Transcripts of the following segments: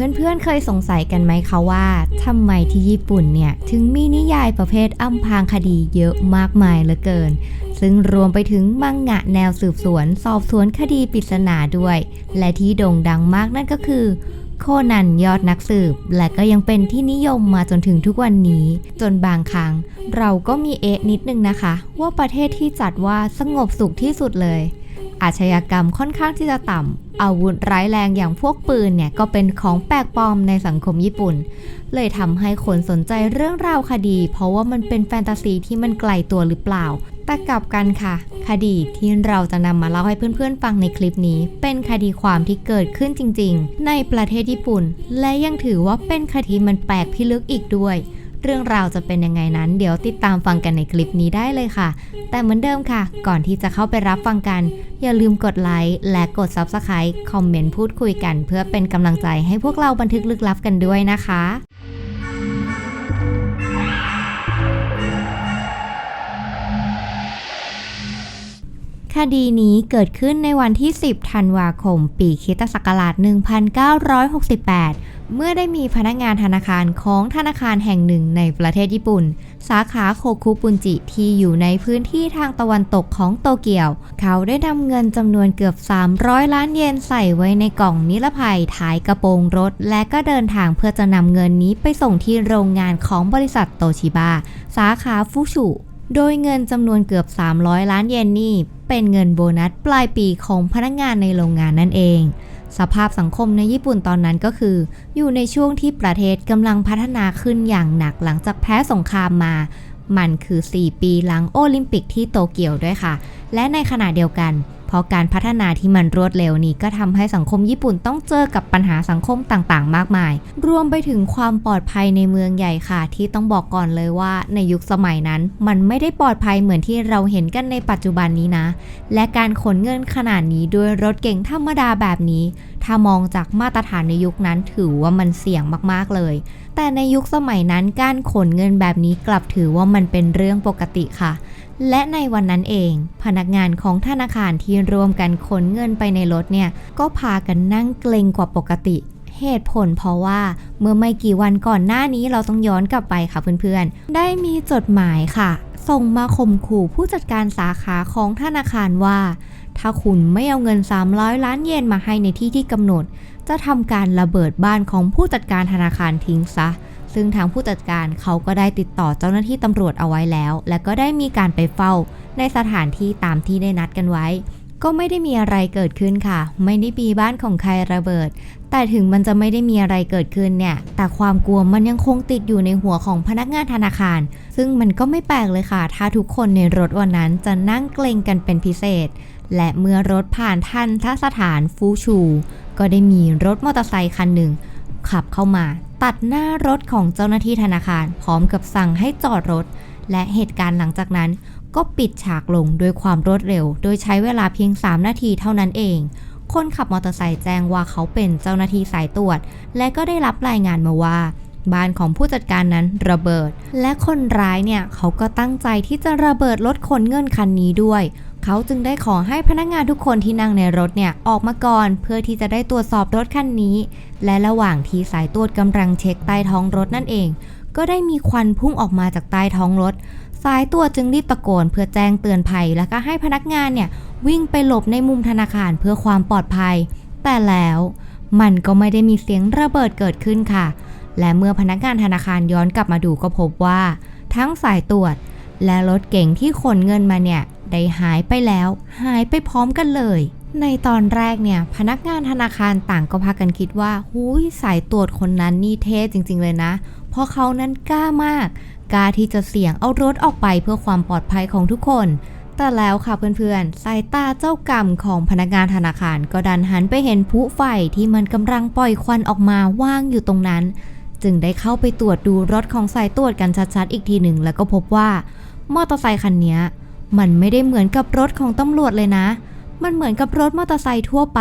เพื่อนๆเคยสงสัยกันไหมคะว่าทำไมที่ญี่ปุ่นเนี่ยถึงมีนิยายประเภทอ้ำพางคดีเยอะมากมายเหลือเกิน ซึ่งรวมไปถึงมังงะแนวสืบสวน สอบสวนคดีปริศนาด้วย และที่โด่งดังมากนั่นก็คือโคนันยอดนักสืบ และก็ยังเป็นที่นิยมมาจนถึงทุกวันนี้ จนบางครั้ง เราก็มีเอะนิดนึงนะคะ ว่าประเทศที่จัดว่าสงบสุขที่สุดเลย อาชญากรรมค่อนข้างที่จะต่ำอาวุธร้ายแรงอย่างพวกปืนเนี่ยก็เป็นของแปลกปลอมในสังคมญี่ปุ่น เลยทำให้คนสนใจเรื่องราวคดี เพราะว่ามันเป็นแฟนตาซีที่มันไกลตัวหรือเปล่า แต่กลับกันค่ะ คดีที่เราจะนำมาเล่าให้เพื่อนๆฟังในคลิปนี้ เป็นคดีความที่เกิดขึ้นจริง ๆ ในประเทศญี่ปุ่น และยังถือว่าเป็นคดีมันแปลกพิลึกอีกด้วย เรื่องราวจะเป็นยังไงนั้น เดี๋ยวติดตามฟังกันในคลิปนี้ได้เลยค่ะ แต่เหมือนเดิมค่ะ ก่อนที่จะเข้าไปรับฟังกัน อย่าลืมกดไลค์และกด Subscribe คอมเมนต์พูดคุยกัน เพื่อเป็นกำลังใจให้พวกเราบันทึกลึกลับกันด้วยนะคะ คดีนี้เกิดขึ้นในวันที่ 10 ธันวาคม ปีคิตศักราช 1968 เมื่อได้มีพนักงานธนาคารของธนาคารแห่งหนึ่งในประเทศญี่ปุ่น สาขาโคคุปุนจิที่อยู่ในพื้นที่ทางตะวันตกของโตเกียว เขาได้นำเงินจำนวนเกือบ 300 ล้านเยนใส่ไว้ในกล่องนิรภัยท้ายกระโปรงรถ และก็เดินทางเพื่อจะนำเงินนี้ไปส่งที่โรงงานของบริษัทโตชิบะสาขาฟุชุโดยเงินจำนวนเกือบ 300 ล้านเยนนี่ เป็นเงินโบนัสปลายปีของพนักงานในโรงงานนั่นเอง สภาพสังคมในญี่ปุ่นตอนนั้นก็คือ อยู่ในช่วงที่ประเทศกำลังพัฒนาขึ้นอย่างหนักหลังจากแพ้สงครามมา มันคือ 4 ปีหลังโอลิมปิกที่โตเกียวด้วยค่ะ และในขณะเดียวกัน เพราะการพัฒนาที่มันรวดเร็วนี้ก็ทำให้สังคมญี่ปุ่นต้องเจอกับปัญหาสังคมต่างๆ มากมาย รวมไปถึงความปลอดภัยในเมืองใหญ่ค่ะ ที่ต้องบอกก่อนเลยว่าในยุคสมัยนั้น มันไม่ได้ปลอดภัยเหมือนที่เราเห็นกันในปัจจุบันนี้นะ และการขนเงินขนาดนี้ด้วยรถเก๋งธรรมดาแบบนี้ ถ้ามองจากมาตรฐานในยุคนั้นถือว่ามันเสี่ยงมากๆเลย แต่ในยุคสมัยนั้นการขนเงินแบบนี้กลับถือว่ามันเป็นเรื่องปกติค่ะ และในวันนั้นเอง พนักงานของธนาคารที่รวมกันขนเงินไปในรถเนี่ยก็พากันนั่งเกรงกว่าปกติเหตุผลเพราะว่าเมื่อไม่กี่วันก่อนหน้านี้เราต้องย้อนกลับไปค่ะเพื่อนๆ ได้มีจดหมายค่ะ ส่งมาข่มขู่ผู้จัดการสาขาของธนาคารว่า ถ้าคุณไม่เอาเงิน 300 ล้านเยนมาให้ในที่ที่กำหนด จะทำการระเบิดบ้านของผู้จัดการธนาคารทิ้งซะ ซึ่งทางผู้จัดการเขาก็ได้ติดต่อเจ้าหน้าที่ตำรวจเอาไว้แล้ว และก็ได้มีการไปเฝ้าในสถานที่ตามที่ได้นัดกันไว้ ก็ไม่ได้มีอะไรเกิดขึ้นค่ะ ไม่ได้มีบ้านของใครระเบิด แต่ถึงมันจะไม่ได้มีอะไรเกิดขึ้นเนี่ย แต่ความกลัวมันยังคงติดอยู่ในหัวของพนักงานธนาคาร ซึ่งมันก็ไม่แปลกเลยค่ะ ถ้าทุกคนในรถวันนั้นจะนั่งเกรงกันเป็นพิเศษ และเมื่อรถผ่านทันทสถานฟูชู ก็ได้มีรถมอเตอร์ไซค์คันหนึ่ง ขับเข้ามา ตัดหน้ารถของเจ้าหน้าที่ธนาคาร พร้อมกับสั่งให้จอดรถ และเหตุการณ์หลังจากนั้น ก็ปิดฉากลงด้วยความรวดเร็ว โดยใช้เวลาเพียง 3 นาทีเท่านั้นเอง คนขับมอเตอร์ไซค์แจ้งว่าเขาเป็นเจ้าหน้าที่สายตรวจ และก็ได้รับรายงานมาว่า บ้านของผู้จัดการนั้นระเบิด และคนร้ายเนี่ยเขาก็ตั้งใจที่จะระเบิดรถขนเงินคันนี้ด้วย เขาจึงได้ขอให้พนักงานทุกคนที่นั่งในรถเนี่ยออกมาก่อน เพื่อที่จะได้ตรวจสอบรถคันนี้ และระหว่างที่สายตรวจกำลังเช็คใต้ท้องรถนั่นเองก็ได้มีควันพุ่งออกมาจากใต้ท้องรถ สายตรวจจึงรีบตะโกนเพื่อแจ้งเตือนภัย แล้วก็ให้พนักงานเนี่ยวิ่งไปหลบในมุมธนาคารเพื่อความปลอดภัย แต่แล้วมันก็ไม่ได้มีเสียงระเบิดเกิดขึ้นค่ะ และเมื่อพนักงานธนาคารย้อนกลับมาดูก็พบว่า ทั้งสายตรวจ และรถเก๋งที่ขนเงินมาเนี่ยได้หายไปแล้ว หายไปพร้อมกันเลย ในตอนแรกเนี่ยพนักงานธนาคารต่างก็พากันคิดว่าหุยสายตรวจคนนั้นนี่เท่จริง ๆ เลยนะ เพราะเขานั้นกล้ามาก กล้าที่จะเสี่ยงเอารถออกไปเพื่อความปลอดภัยของทุกคน แต่แล้วค่ะเพื่อนๆ สายตาเจ้ากรรมของพนักงานธนาคารก็ดันหันไปเห็นผู้ไฟที่มันกำลังปล่อยควันออกมาว่างอยู่ตรงนั้น จึงได้เข้าไปตรวจดูรถของสายตรวจกันชัดๆอีกทีหนึ่งแล้วก็พบว่ามอเตอร์ไซคันนี้มันไม่ได้เหมือนกับรถของตำรวจเลยนะ มันเหมือนกับรถมอเตอร์ไซค์ทั่วไป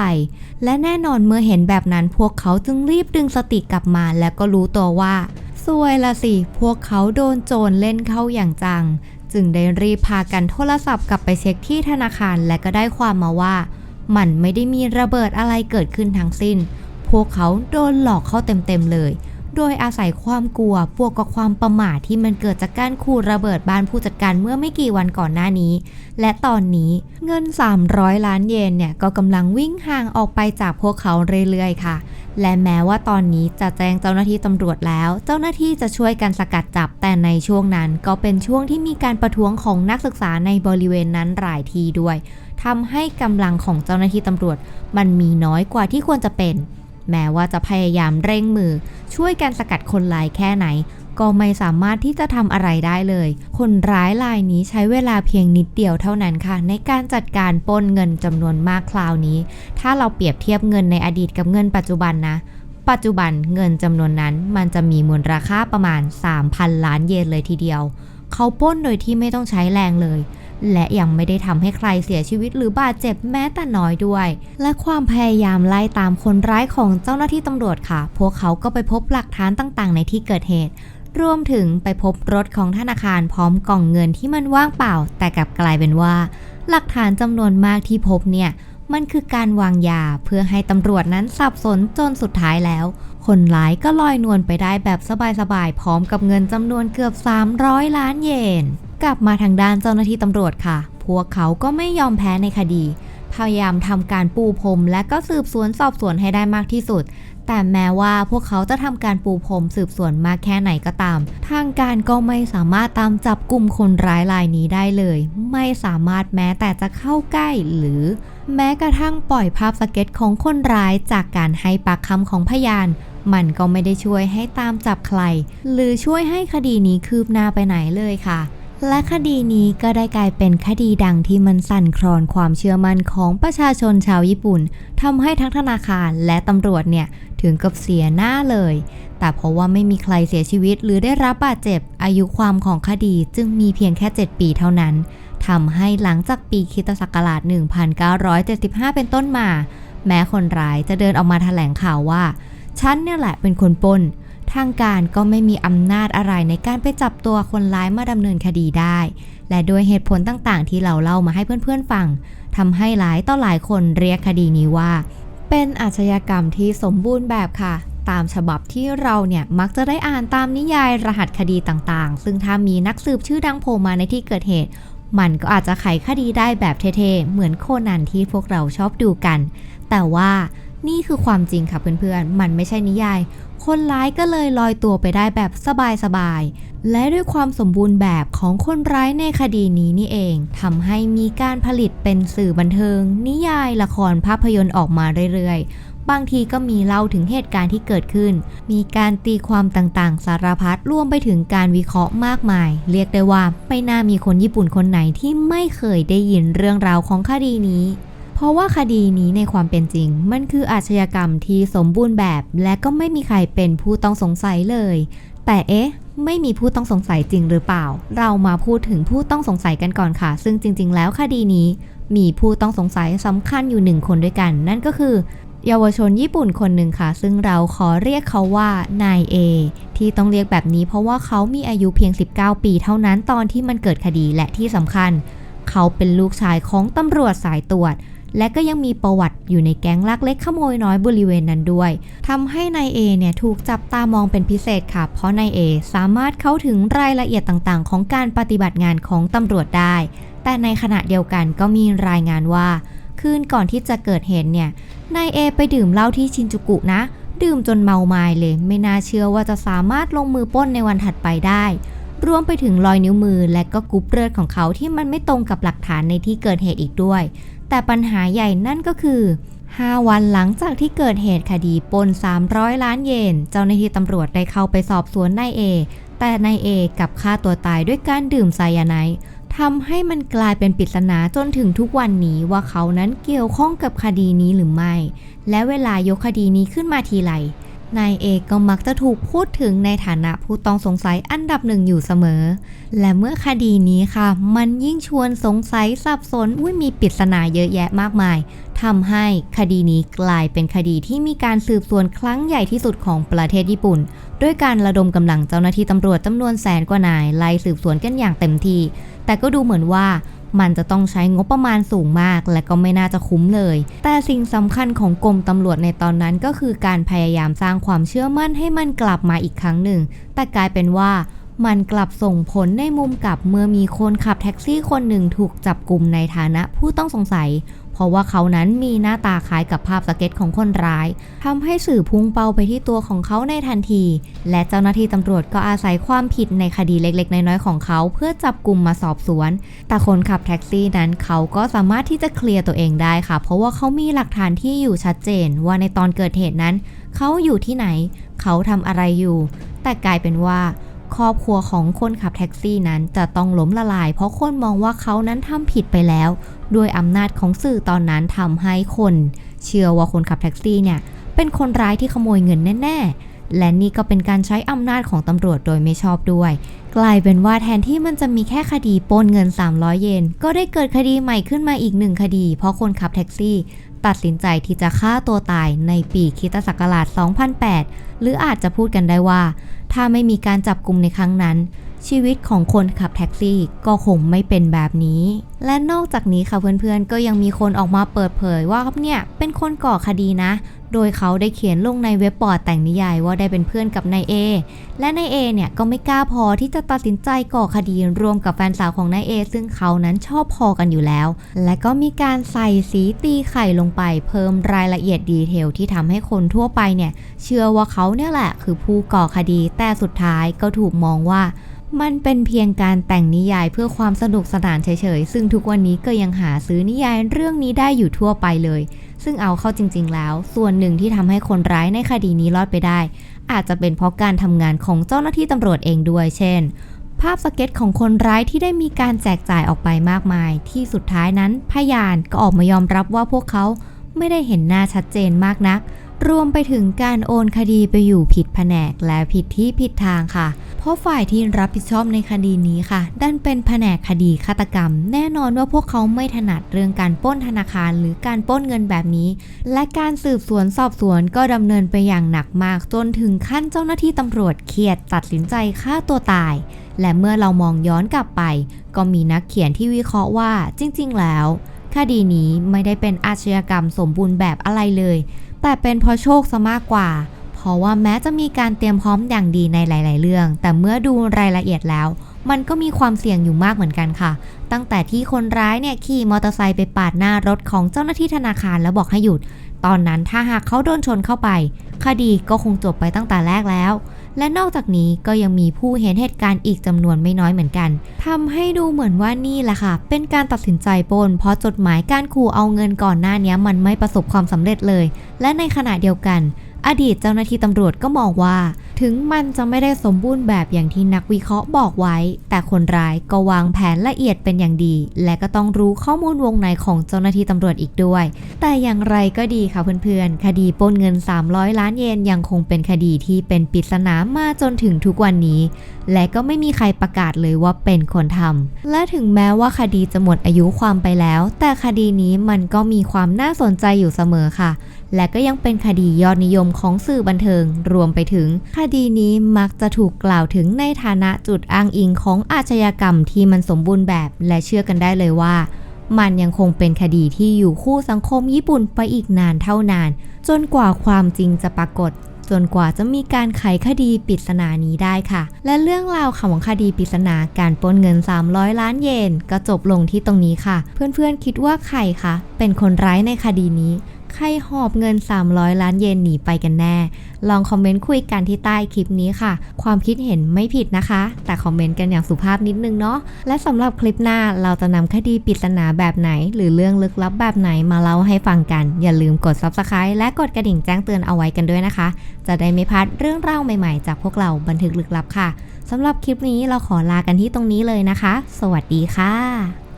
และแน่นอนเมื่อเห็นแบบนั้นพวกเขาจึงรีบดึงสติกลับมา แล้วก็รู้ตัวว่า ซวยละสิ พวกเขาโดนโจรเล่นเข้าอย่างจัง จึงได้รีบพากันโทรศัพท์กลับไปเช็คที่ธนาคารและก็ได้ความมาว่า มันไม่ได้มีระเบิดอะไรเกิดขึ้นทั้งสิ้นพพวกเขาโดนหลอกเข้าเต็มๆเลย โดยอาศัยความกลัวบวกกับความประมาทที่มันเกิดจากการขูดระเบิดบ้านผู้จัดการเมื่อไม่กี่วันก่อนหน้านี้ และตอนนี้เงิน 300 ล้านเยนเนี่ยก็กำลังวิ่งห่างออกไปจากพวกเขาเรื่อยๆค่ะ และแม้ว่าตอนนี้จะแจ้งเจ้าหน้าที่ตำรวจแล้ว เจ้าหน้าที่จะช่วยกันสกัดจับแต่ในช่วงนั้นก็เป็นช่วงที่มีการประท้วงของนักศึกษาในบริเวณนั้นหลายทีด้วยทำให้กำลังของเจ้าหน้าที่ตำรวจ มันมีน้อยกว่าที่ควรจะเป็น แม้ว่าจะพยายามเร่งมือ ช่วยกันสกัดคนร้ายแค่ไหน ก็ไม่สามารถที่จะทำอะไรได้เลย คนร้ายรายนี้ใช้เวลาเพียงนิดเดียวเท่านั้นค่ะ ในการจัดการปล้นเงินจำนวนมากคราวนี้ ถ้าเราเปรียบเทียบเงินในอดีตกับเงินปัจจุบันนะปัจจุบันเงินจำนวนนั้นมันจะมีมูลราคาประมาณ 3,000 ล้านเยนเลยทีเดียว เขาป้นโดยที่ไม่ต้องใช้แรงเลย และยังไม่ได้ทำให้ใครเสียชีวิตหรือบาดเจ็บแม้แต่น้อยด้วย และความพยายามไล่ตามคนร้ายของเจ้าหน้าที่ตำรวจค่ะ พวกเขาก็ไปพบหลักฐานต่างๆ ในที่เกิดเหตุ รวมถึงไปพบรถของธนาคารพร้อมกล่องเงินที่มันว่างเปล่า แต่กลับกลายเป็นว่า หลักฐานจำนวนมากที่พบเนี่ยมันคือการวางยาเพื่อให้ตำรวจนั้นสับสนจนสุดท้ายแล้ว คนร้ายก็ลอยนวลไปได้แบบสบายๆ พร้อมกับเงินจำนวนเกือบ 300 ล้านเยน กลับมาทางด้านเจ้าหน้าที่ตำรวจค่ะ พวกเขาก็ไม่ยอมแพ้ในคดี พยายามทำการปูพรมและก็สืบสวนสอบสวนให้ได้มากที่สุด แต่แม้ว่าพวกเขาจะทำการปูพรมสืบสวนมากแค่ไหนก็ตาม ทางการก็ไม่สามารถตามจับกลุ่มคนร้ายรายนี้ได้เลย ไม่สามารถแม้แต่จะเข้าใกล้หรือแม้กระทั่งปล่อยภาพสเก็ตของคนร้ายจากการให้ปากคำของพยาน มันก็ไม่ได้ช่วยให้ตามจับใคร หรือช่วยให้คดีนี้คืบหน้าไปไหนเลยค่ะ และคดีนี้ก็ได้กลายเป็นคดีดังที่มันสั่นคลอนความเชื่อมั่นของประชาชนชาวญี่ปุ่นทำให้ทั้งธนาคารและตำรวจเนี่ยถึงกับเสียหน้าเลย แต่เพราะว่าไม่มีใครเสียชีวิตหรือได้รับบาดเจ็บ อายุความของคดีจึงมีเพียงแค่ 7 ปีเท่านั้นทำให้หลังจากปีคิตศักราช 1975 เป็นต้นมา แม้คนร้ายจะเดินออกมาแถลงข่าวว่า ฉันเนี่ยแหละเป็นคนปล้น ทางการก็ไม่มีอำนาจอะไรในการไปจับตัวคนร้ายมาดำเนินคดีได้ และโดยเหตุผลต่างๆ ที่เราเล่ามาให้เพื่อนๆฟังทำให้หลายต่อหลายคนเรียกคดีนี้ว่า เป็นอาชญากรรมที่สมบูรณ์แบบค่ะตามฉบับที่เราเนี่ยมักจะได้อ่านตามนิยายรหัสคดีต่างๆ ซึ่งถ้ามีนักสืบชื่อดังโผล่มาในที่เกิดเหตุ มันก็อาจจะไขคดีได้แบบเท่ๆ เหมือนโคนันที่พวกเราชอบดูกัน แต่ว่า นี่คือความจริงค่ะเพื่อนๆ มันไม่ใช่นิยาย คนร้ายก็เลยลอยตัวไปได้แบบสบายๆ และด้วยความสมบูรณ์แบบของคนร้ายในคดีนี้นี่เองทำให้มีการผลิตเป็นสื่อบันเทิง นิยายละครภาพยนตร์ออกมาเรื่อยๆ บางทีก็มีเล่าถึงเหตุการณ์ที่เกิดขึ้น มีการตีความต่างๆ สารพัดรวมไปถึงการวิเคราะห์มากมาย เรียกได้ว่าไม่น่ามีคนญี่ปุ่นคนไหนที่ไม่เคยได้ยินเรื่องราวของคดีนี้ เพราะว่าคดีนี้ในความเป็นจริง มันคืออาชญากรรมที่สมบูรณ์แบบ และก็ไม่มีใครเป็นผู้ต้องสงสัยเลย แต่เอ๊ะ ไม่มีผู้ต้องสงสัยจริงหรือเปล่า เรามาพูดถึงผู้ต้องสงสัยกันก่อนค่ะ ซึ่งจริง ๆ แล้วคดีนี้ มีผู้ต้องสงสัยสำคัญอยู่หนึ่งคนด้วยกัน นั่นก็คือเยาวชนญี่ปุ่นคนหนึ่งค่ะ ซึ่งเราขอเรียกเขาว่านายเอที่ต้องเรียกแบบนี้เพราะว่าเขามีอายุเพียง 19 ปีเท่านั้นตอนที่มันเกิดคดีและที่สำคัญ เขาเป็นลูกชายของตำรวจสายตรวจ และก็ยังมีประวัติอยู่ในแก๊งลักเล็กขโมยน้อยบริเวณนั้นด้วยทำให้นายเอเนี่ยถูกจับตามองเป็นพิเศษค่ะ เพราะนายเอสามารถเข้าถึงรายละเอียดต่างๆ ของการปฏิบัติงานของตำรวจได้ แต่ในขณะเดียวกันก็มีรายงานว่า คืนก่อนที่จะเกิดเหตุเนี่ยนายเอไปดื่มเหล้าที่ชินจูกุนะ ดื่มจนเมาไม้เลย ไม่น่าเชื่อว่าจะสามารถลงมือป้นในวันถัดไปได้ รวมไปถึงรอยนิ้วมือและก็กรุ๊ปเลือดของเขาที่มันไม่ตรงกับหลักฐานในที่เกิดเหตุอีกด้วย แต่ปัญหาใหญ่นั่นก็คือ 5 วันหลังจากที่เกิดเหตุคดีปน 300 ล้านเยน เจ้าหน้าที่ตำรวจได้เข้าไปสอบสวนนายเอ แต่นายเอกับฆ่าตัวตายด้วยการดื่มไซยาไนด์ทำให้มันกลายเป็นปริศนาจนถึงทุกวันนี้ว่าเขานั้นเกี่ยวข้องกับคดีนี้หรือไม่ และเวลายกคดีนี้ขึ้นมาทีไร นายเอกก็มักจะถูกพูดถึงในฐานะผู้ต้องสงสัยอันดับหนึ่งอยู่เสมอ และเมื่อคดีนี้ค่ะ มันยิ่งชวนสงสัยสับสนอุ้ยมีปริศนาเยอะแยะมากมายทำให้คดีนี้กลายเป็นคดีที่มีการสืบสวนครั้งใหญ่ที่สุดของประเทศญี่ปุ่น ด้วยการระดมกำลังเจ้าหน้าที่ตำรวจจำนวนแสนกว่านายไล่สืบสวนกันอย่างเต็มที่ แต่ก็ดูเหมือนว่า มันจะต้องใช้งบประมาณสูงมาก และก็ไม่น่าจะคุ้มเลย แต่สิ่งสำคัญของกรมตำรวจในตอนนั้นก็คือการพยายามสร้างความเชื่อมั่นให้มันกลับมาอีกครั้งหนึ่ง แต่กลายเป็นว่ามันกลับส่งผลในมุมกลับเมื่อมีคนขับแท็กซี่คนหนึ่งถูกจับกลุ่มในฐานะผู้ต้องสงสัย ราะว่าเขานั้นมีหน้าตาคล้ายกับภาพสเก็ตของคนร้ายทำให้สื่อพุ่งเป้าไปที่ตัวของเขาในทันที และเจ้าหน้าที่ตำรวจก็อาศัยความผิดในคดีเล็กๆ น้อยๆของเขา เพื่อจับกลุ่มมาสอบสวน แต่คนขับแท็กซี่นั้นเขาก็สามารถที่จะเคลียร์ตัวเองได้ค่ะ เพราะว่าเขามีหลักฐานที่อยู่ชัดเจน ว่าในตอนเกิดเหตุนั้น เขาอยู่ที่ไหน เขาทำอะไรอยู่ แต่กลายเป็นว่า ครอบครัวของคนขับแท็กซี่นั้นจะต้องล้มละลาย เพราะคนมองว่าเขานั้นทำผิดไปแล้ว ด้วยอำนาจของสื่อตอนนั้นทำให้คน เชื่อว่าคนขับแท็กซี่เนี่ยเป็นคนร้ายที่ขโมยเงินแน่ๆ และนี่ก็เป็นการใช้อำนาจของตำรวจโดยไม่ชอบด้วย กลายเป็นว่าแทนที่มันจะมีแค่คดีปล้นเงิน 300 เยน ก็ได้เกิดคดีใหม่ขึ้นมาอีกหนึ่งคดี เพราะคนขับแท็กซี่ตัดสินใจที่จะฆ่าตัวตายในปีคิตศักราช 2008 หรืออาจจะพูดกันได้ว่า ถ้าไม่มีการจับกลุ่มในครั้งนั้น ชีวิตของคนขับแท็กซี่ก็คงไม่เป็นแบบนี้ และนอกจากนี้ค่ะเพื่อนๆ ก็ยังมีคนออกมาเปิดเผยว่าเนี่ยเป็นคนก่อคดีนะ โดยเขาได้เขียนลงในเว็บบอร์ดแต่งนิยายว่าได้เป็นเพื่อนกับนายเอและนายเอเนี่ยก็ไม่กล้าพอที่จะตัดสินใจก่อคดีรวมกับแฟนสาวของนายเอซึ่งเขานั้นชอบพอกันอยู่แล้ว และก็มีการใส่สีตีไข่ลงไป เพิ่มรายละเอียดดีเทลที่ทำให้คนทั่วไปเนี่ยเชื่อว่าเขาเนี่ยแหละคือผู้ก่อคดีแต่สุดท้ายก็ถูกมองว่า มันเป็นเพียงการแต่งนิยายเพื่อความสนุกสนานเฉยๆ ซึ่งทุกวันนี้ก็ยังหาซื้อนิยายเรื่องนี้ได้อยู่ทั่วไปเลย ซึ่งเอาเข้าจริง ๆ แล้ว ส่วนหนึ่งที่ทำให้คนร้ายในคดีนี้รอดไปได้ อาจจะเป็นเพราะการทำงานของเจ้าหน้าที่ตำรวจเองด้วย เช่นภาพสเก็ตของคนร้ายที่ได้มีการแจกจ่ายออกไปมากมาย ที่สุดท้ายนั้นพยานก็ออกมายอมรับว่าพวกเขาไม่ได้เห็นหน้าชัดเจนมากนัก รวมไปถึงการโอนคดีไปอยู่ผิดแผนกและผิดที่ผิดทางค่ะ เพราะฝ่ายที่รับผิดชอบในคดีนี้ค่ะดันเป็นแผนกคดีฆาตกรรม แน่นอนว่าพวกเขาไม่ถนัดเรื่องการปล้นธนาคาร หรือการปล้นเงินแบบนี้ และการสืบสวนสอบสวนก็ดำเนินไปอย่างหนักมาก จนถึงขั้นเจ้าหน้าที่ตำรวจเครียดตัดสินใจฆ่าตัวตาย และเมื่อเรามองย้อนกลับไป ก็มีนักเขียนที่วิเคราะห์ว่าจริง ๆ แล้วคดีนี้ไม่ได้เป็นอาชญากรรมสมบูรณ์แบบอะไรเลย แต่เป็นเพราะโชคซะมากกว่า เพราะว่าแม้จะมีการเตรียมพร้อมอย่างดีในหลาย ๆ เรื่อง แต่เมื่อดูรายละเอียดแล้ว มันก็มีความเสี่ยงอยู่มากเหมือนกันค่ะ ตั้งแต่ที่คนร้ายเนี่ยขี่มอเตอร์ไซค์ไปปาดหน้ารถของเจ้าหน้าที่ธนาคารแล้วบอกให้หยุด ตอนนั้นถ้าหากเขาโดนชนเข้าไป คดีก็คงจบไปตั้งแต่แรกแล้ว และนอกจากนี้ก็ยังมีผู้เห็นเหตุการณ์อีกจำนวนไม่น้อยเหมือนกันทำให้ดูเหมือนว่านี่แหละค่ะ เป็นการตัดสินใจปนเพราะจดหมายการขู่เอาเงินก่อนหน้านี้มันไม่ประสบความสำเร็จเลย และในขณะเดียวกัน อดีตเจ้าหน้าที่ตำรวจก็มองว่า ถึงมันจะไม่ได้สมบูรณ์แบบอย่างที่นักวิเคราะห์บอกไว้ แต่คนร้ายก็วางแผนละเอียดเป็นอย่างดี และก็ต้องรู้ข้อมูลวงในของเจ้าหน้าที่ตำรวจอีกด้วย แต่อย่างไรก็ดีค่ะเพื่อนๆ คดีปล้นเงิน 300 ล้านเยนยังคงเป็นคดีที่เป็นปริศนามาจนถึงทุกวันนี้ และก็ไม่มีใครประกาศเลยว่าเป็นคนทำและถึงแม้ว่าคดีจะหมดอายุความไปแล้ว แต่คดีนี้มันก็มีความน่าสนใจอยู่เสมอค่ะ และก็ยังเป็นคดียอดนิยมของสื่อบันเทิง รวมไปถึงคดีนี้มักจะถูกกล่าวถึงในฐานะจุดอ้างอิงของอาชญากรรมที่มันสมบูรณ์แบบ และเชื่อกันได้เลยว่า มันยังคงเป็นคดีที่อยู่คู่สังคมญี่ปุ่นไปอีกนานเท่านาน จนกว่าความจริงจะปรากฏ จนกว่าจะมีการไขคดีปริศนานี้ได้ค่ะ และเรื่องราวของคดีปริศนาการปล้นเงิน 300 ล้านเยนก็จบลงที่ตรงนี้ค่ะ เพื่อนๆคิดว่าใครคะเป็นคนร้ายในคดีนี้ ใครหอบเงิน 300 ล้านเยนหนีไปกันแน่ ลองคอมเมนต์คุยกันที่ใต้คลิปนี้ค่ะ ความคิดเห็นไม่ผิดนะคะ แต่คอมเมนต์กันอย่างสุภาพนิดนึงเนาะ และสำหรับคลิปหน้าเราจะนำคดีปริศนาแบบไหน หรือเรื่องลึกลับแบบไหนมาเล่าให้ฟังกัน อย่าลืมกด subscribe และกดกระดิ่งแจ้งเตือนเอาไว้กันด้วยนะคะ จะได้ไม่พลาดเรื่องเล่าใหม่ๆ จากพวกเราบันทึกลึกลับค่ะสำหรับคลิปนี้เราขอลากันที่ตรงนี้เลยนะคะ สวัสดีค่ะ